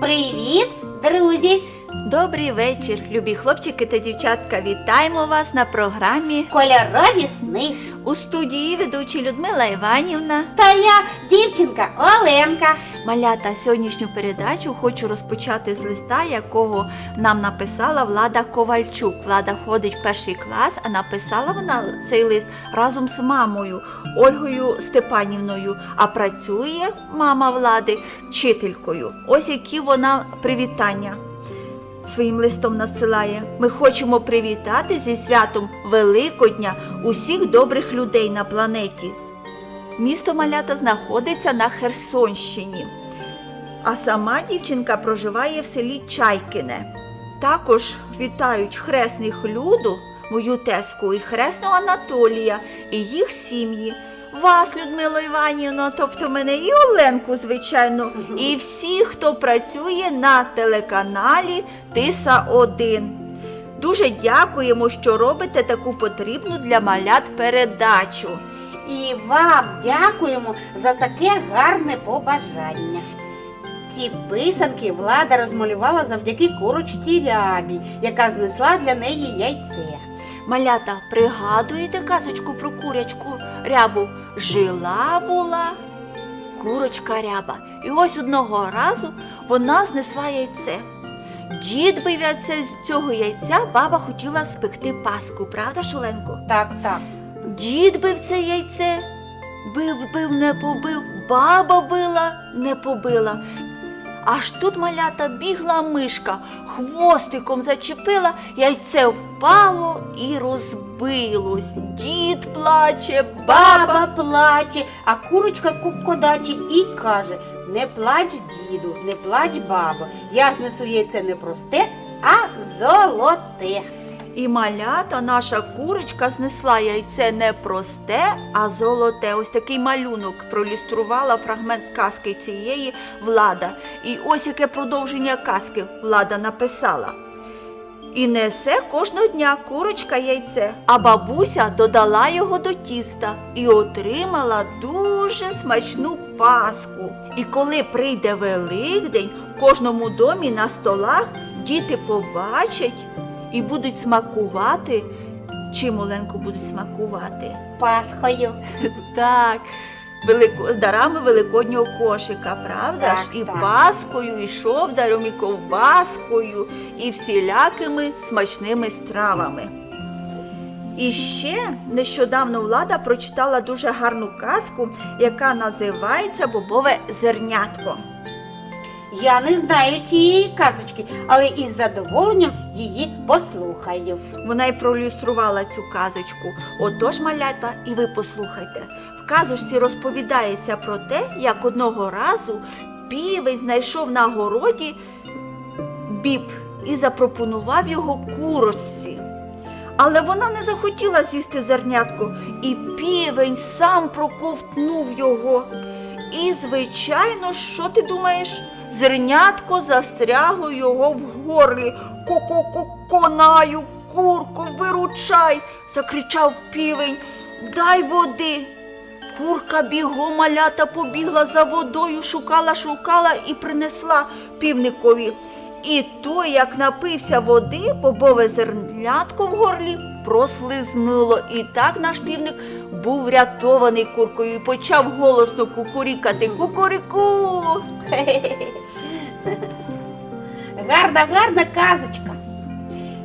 Привіт, друзі! Добрий вечір, любі хлопчики та дівчатка. Вітаємо вас на програмі Кольорові сни. у студії ведучі Людмила Іванівна. Та я дівчинка Оленка. Малята сьогоднішню передачу хочу розпочати з листа, якого нам написала Влада Ковальчук. Влада ходить в перший клас, а написала вона цей лист разом з мамою Ольгою Степанівною. А працює мама влади вчителькою. Ось які вона привітання. Своїм листом надсилає. Ми хочемо привітати зі святом Великодня усіх добрих людей на планеті. Місто Малята знаходиться на Херсонщині, а сама дівчинка проживає в селі Чайкине. Також вітають хресних Люду, мою теску, і хресного Анатолія, і їх сім'ї. Вас, Людмила Іванівна, тобто мене і Оленку, звичайно, і всіх, хто працює на телеканалі Тиса 1. Дуже дякуємо, що робите таку потрібну для малят передачу. І вам дякуємо за таке гарне побажання. Ці писанки влада розмалювала завдяки курочці рябі, яка знесла для неї яйце. Малята, пригадуєте казочку про курячку рябу? Жила була курочка ряба. І ось одного разу вона знесла яйце. Дід бив яйце з цього яйця, баба хотіла спекти паску, правда, Шоленко? Так, так. Дід бив це яйце, бив, бив, не побив, баба била, не побила. Аж тут малята бігла мишка, хвостиком зачепила, яйце впало і розбилось. Дід плаче, баба. Плаче, а курочка куккодаче і каже: Не плач, діду, не плач, бабо. Я знесу яйце не просте, а золоте. І малята наша курочка знесла яйце не просте, а золоте. Ось такий малюнок проілюструвала фрагмент казки цієї влада. І ось яке продовження казки влада написала. І несе кожного дня курочка яйце, а бабуся додала його до тіста і отримала дуже смачну паску. І коли прийде Великдень, в кожному домі на столах діти побачать і будуть смакувати. Чим Оленко будуть смакувати? Пасхою. Так, велико, дарами великоднього кошика, правда Так, ж? І так. паскою, і шовдаром, і ковбаскою, і всілякими смачними стравами. І ще нещодавно влада прочитала дуже гарну казку, яка називається Бобове зернятко. Я не знаю цієї казочки, але із задоволенням її послухаю. Вона й проілюструвала цю казочку. Отож, малята, і ви послухайте. В казочці розповідається про те, як одного разу півень знайшов на городі біб і запропонував його курочці. Але вона не захотіла з'їсти зернятко, і півень сам проковтнув його. І, звичайно, що ти думаєш? Зернятко застрягло його в горлі. Ко-ко-ко-конаю, курко, виручай, закричав півень. Дай води. Курка бігом малята побігла за водою, шукала, шукала і принесла півникові. І той, як напився води, бобове зернятко в горлі прослизнуло. І так наш півник був врятований куркою і почав голосно кукурікати кукуріку. Гарна, гарна казочка.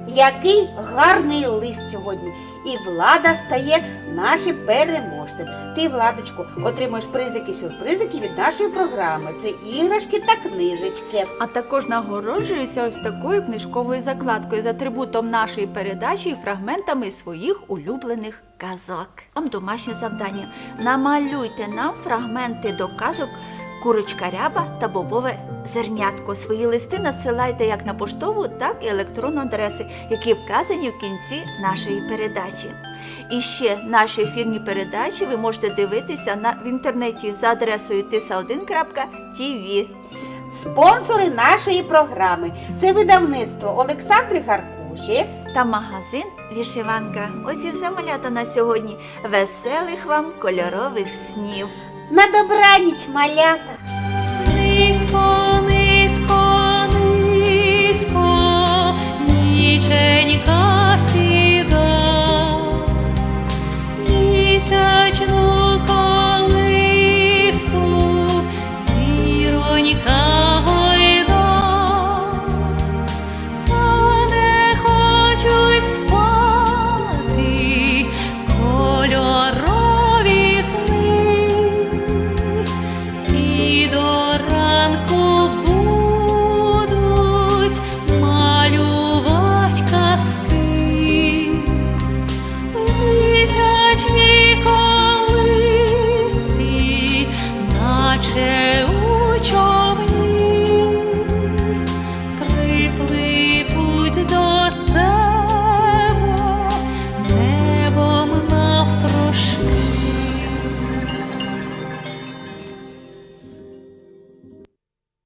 Який гарний лист сьогодні. І влада стає нашим переможцем. Ти, Владочку, отримуєш призики сюрпризики від нашої програми. Це іграшки та книжечки. А також нагороджуюся ось такою книжковою закладкою з атрибутом нашої передачі і фрагментами своїх улюблених казок. Вам домашнє завдання. Намалюйте нам фрагменти до казок Курочка ряба та бобове зернятко. Свої листи надсилайте як на поштову, так і електронну адреси, які вказані в кінці нашої передачі. І ще наші ефірні передачі ви можете дивитися на, в інтернеті за адресою tisa1.tv. Спонсори нашої програми це видавництво Олександри Гаркуші. та магазин Вішиванка. Ось і все малята на сьогодні. Веселих вам кольорових снів! На добраніч, малята!